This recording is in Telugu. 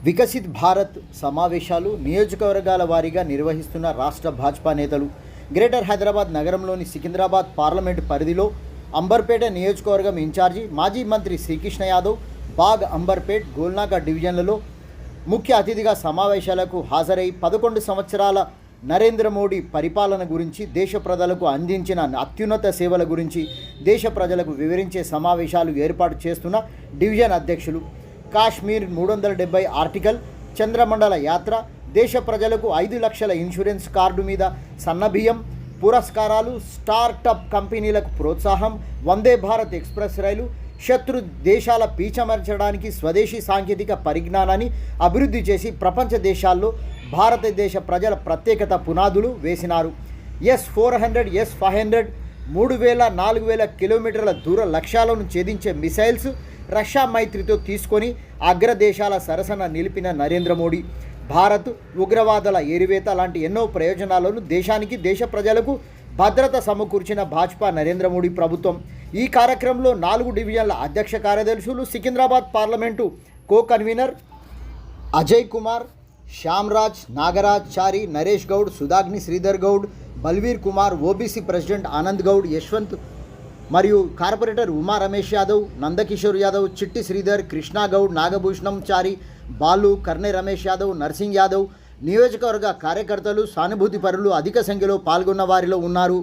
వికసిత్ భారత్ సమావేశాలు నియోజకవర్గాల వారీగా నిర్వహిస్తున్న రాష్ట్ర భాజపా నేతలు గ్రేటర్ హైదరాబాద్ నగరంలోని సికింద్రాబాద్ పార్లమెంటు పరిధిలో అంబర్పేట నియోజకవర్గం ఇన్ఛార్జి మాజీ మంత్రి శ్రీకృష్ణ యాదవ్ బాగ్ అంబర్పేట్ గోల్నాక డివిజన్లలో ముఖ్య అతిథిగా సమావేశాలకు హాజరై పదకొండు సంవత్సరాల నరేంద్ర మోడీ పరిపాలన గురించి దేశ ప్రజలకు అందించిన అత్యున్నత సేవల గురించి దేశ ప్రజలకు వివరించే సమావేశాలు ఏర్పాటు చేస్తున్న డివిజన్ అధ్యక్షులు కాశ్మీర్ మూడు వందల డెబ్బై ఆర్టికల్ చంద్రమండల యాత్ర దేశ ప్రజలకు ఐదు లక్షల ఇన్సూరెన్స్ కార్డు మీద సన్నబియ్యం పురస్కారాలు స్టార్టప్ కంపెనీలకు ప్రోత్సాహం వందే భారత్ ఎక్స్ప్రెస్ రైలు శత్రు దేశాల పీచమర్చడానికి స్వదేశీ సాంకేతిక పరిజ్ఞానాన్ని అభివృద్ధి చేసి ప్రపంచ దేశాల్లో భారతదేశ ప్రజల ప్రత్యేకత పునాదులు వేసినారు. S four hundred S five hundred మూడు వేల నాలుగు వేల కిలోమీటర్ల దూర లక్ష్యాలను ఛేదించే మిసైల్స్ రష్యా మైత్రితో తీసుకొని అగ్రదేశాల సరసన నిలిపిన నరేంద్ర మోడీ. భారత్ ఉగ్రవాదుల ఏరివేత లాంటి ఎన్నో ప్రయోజనాలను దేశానికి దేశ ప్రజలకు భద్రత సమకూర్చిన భాజపా నరేంద్ర మోడీ ప్రభుత్వం. ఈ కార్యక్రమంలో నాలుగు డివిజన్ల అధ్యక్ష కార్యదర్శులు Secunderabad parliament co convener Ajay Kumar Shyamraj Nagaraj Chari Naresh Goud Sudhagni Sridhar Goud Balveer Kumar OBC president Anand Goud Yashwant మరియు కార్పొరేటర్ ఉమా రమేష్ యాదవ్ నందకిషోర్ యాదవ్ చిట్టి శ్రీధర్ కృష్ణా గౌడ్ నాగభూషణం చారి బాలు కర్ణే రమేష్ యాదవ్ నర్సింగ్ యాదవ్ నియోజకవర్గ కార్యకర్తలు సానుభూతి పరులు అధిక సంఖ్యలో పాల్గొన్న వారిలో ఉన్నారు.